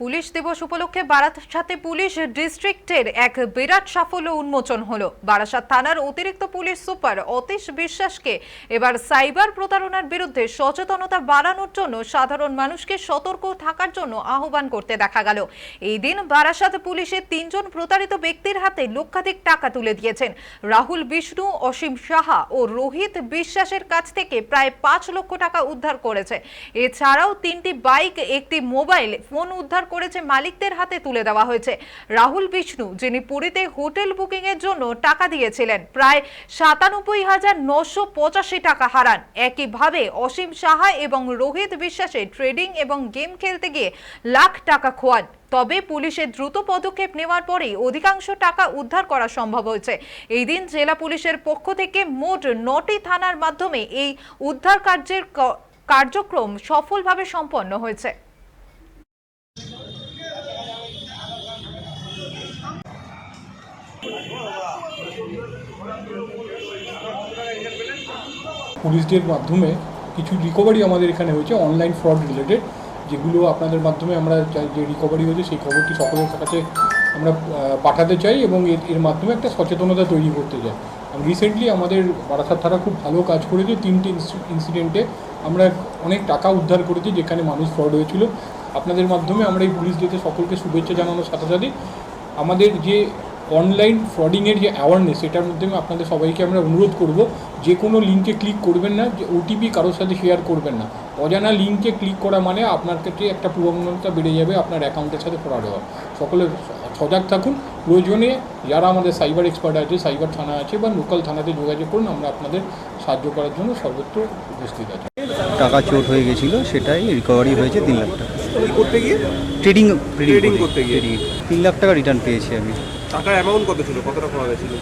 Police দিবস উপলক্ষে বারাসাতে পুলিশ ডিস্ট্রিক্টের এক বিরাট সাফল্য উন্মোচন হলো। বারাসাত থানার অতিরিক্ত পুলিশ সুপার অতীশ বিশ্বাসকে এবার সাইবার প্রতারণার বিরুদ্ধে সচেতনতা বাড়ানোর জন্য সাধারণ মানুষকে সতর্ক থাকার জন্য আহ্বান করতে দেখা গেল। এই দিন বারাসাত পুলিশের তিনজন প্রতারিত ব্যক্তির হাতে লক্ষাধিক টাকা তুলে দিয়েছেন। রাহুল বিষ্ণু, অসীম সাহা ও রোহিত বিশ্বাসের কাছ থেকে প্রায় পাঁচ লক্ষ টাকা উদ্ধার করেছে। এছাড়াও তিনটি বাইক, একটি মোবাইল, ফোন উদ্ধার করেছে মালিকদের হাতে তুলে দেওয়া হয়েছে। রাহুল বিষ্ণু, যিনি পুরীতে হোটেল বুকিং এর জন্য টাকা দিয়েছিলেন, প্রায় সাতানব্বই হাজার নশো পঁচাশি টাকা হারান। একইভাবে অসীম সাহা এবং রোহিত বিশ্বাসে ট্রেডিং এবং গেম খেলতে গিয়ে লাখ টাকা খোয়ান। তবে পুলিশের দ্রুত পদক্ষেপ নেওয়ার পরেই অধিকাংশ টাকা উদ্ধার করা সম্ভব হয়েছে। এই দিন জেলা পুলিশের পক্ষ থেকে মোট নটি থানার মাধ্যমে এই উদ্ধার কার্যের কার্যক্রম সফলভাবে সম্পন্ন হয়েছে। পুলিশদের মাধ্যমে কিছু রিকভারি আমাদের এখানে হয়েছে অনলাইন ফ্রড রিলেটেড যেগুলো আপনাদের মাধ্যমে আমরা যে রিকভারি হয়েছে সেই খবরটি সকলের কাছে আমরা পাঠাতে চাই এবং এর এর মাধ্যমে একটা সচেতনতা তৈরি করতে চাই। রিসেন্টলি আমাদের বারাসাত থানা খুব ভালো কাজ করেছে, তিনটি ইনসিডেন্টে আমরা অনেক টাকা উদ্ধার করেছি যেখানে মানুষ ফ্রড হয়েছিল। আপনাদের মাধ্যমে আমরা এই পুলিশ ডেতে সকলকে শুভেচ্ছা জানানোর সাথে সাথে আমাদের যে অনলাইন ফ্রডিংয়ের যে অ্যাওয়ারনেস সেটার মাধ্যমে আপনাদের সবাইকে আমরা অনুরোধ করব, যে কোনো লিঙ্কে ক্লিক করবেন না, যে ওটিপি কারোর সাথে শেয়ার করবেন না। অজানা লিঙ্কে ক্লিক করা মানে আপনার ক্ষেত্রে একটা পূর্বানুমানতা বেড়ে যাবে আপনার অ্যাকাউন্টের সাথে ফ্রড হওয়া। সকলে সজাগ থাকুন। প্রয়োজনে যারা আমাদের সাইবার এক্সপার্ট আছে সাইবার থানা আছে বা লোকাল থানাতে যোগাযোগ করুন, আমরা আপনাদের সাহায্য করার জন্য সর্বত্র উপস্থিত আছি। টাকা চোট হয়ে গেছিল সেটাই রিকভারি হয়েছে তিন লাখ টাকা। করতে গিয়ে? ট্রেডিং Trading করতে গিয়ে? তিন লাখ টাকা রিটার্ন পেয়েছি আমি। টাকার অ্যামাউন্ট কত ছিল? কত টাকা পাওয়া গেছিল?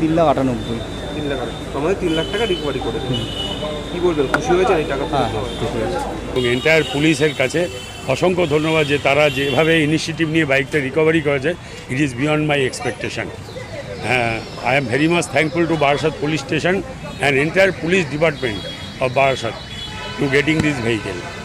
তিন লাখ আটানব্বই। তিন লাখ টাকা আমাদের তিন লাখ টাকা রিকভারি করেছে। কি বলবেন? খুশি হয়েছেন এই টাকা হ্যাঁ? হ্যাঁ ঠিক আছে এবং এন্টায়ার পুলিশের কাছে অসংখ্য ধন্যবাদ যে তারা যেভাবে ইনিশিয়েটিভ নিয়ে বাইকটা রিকভারি করেছে it is beyond my expectation হ্যাঁ I am very much thankful to Barasat police station and entire police department of Barasat to getting this vehicle.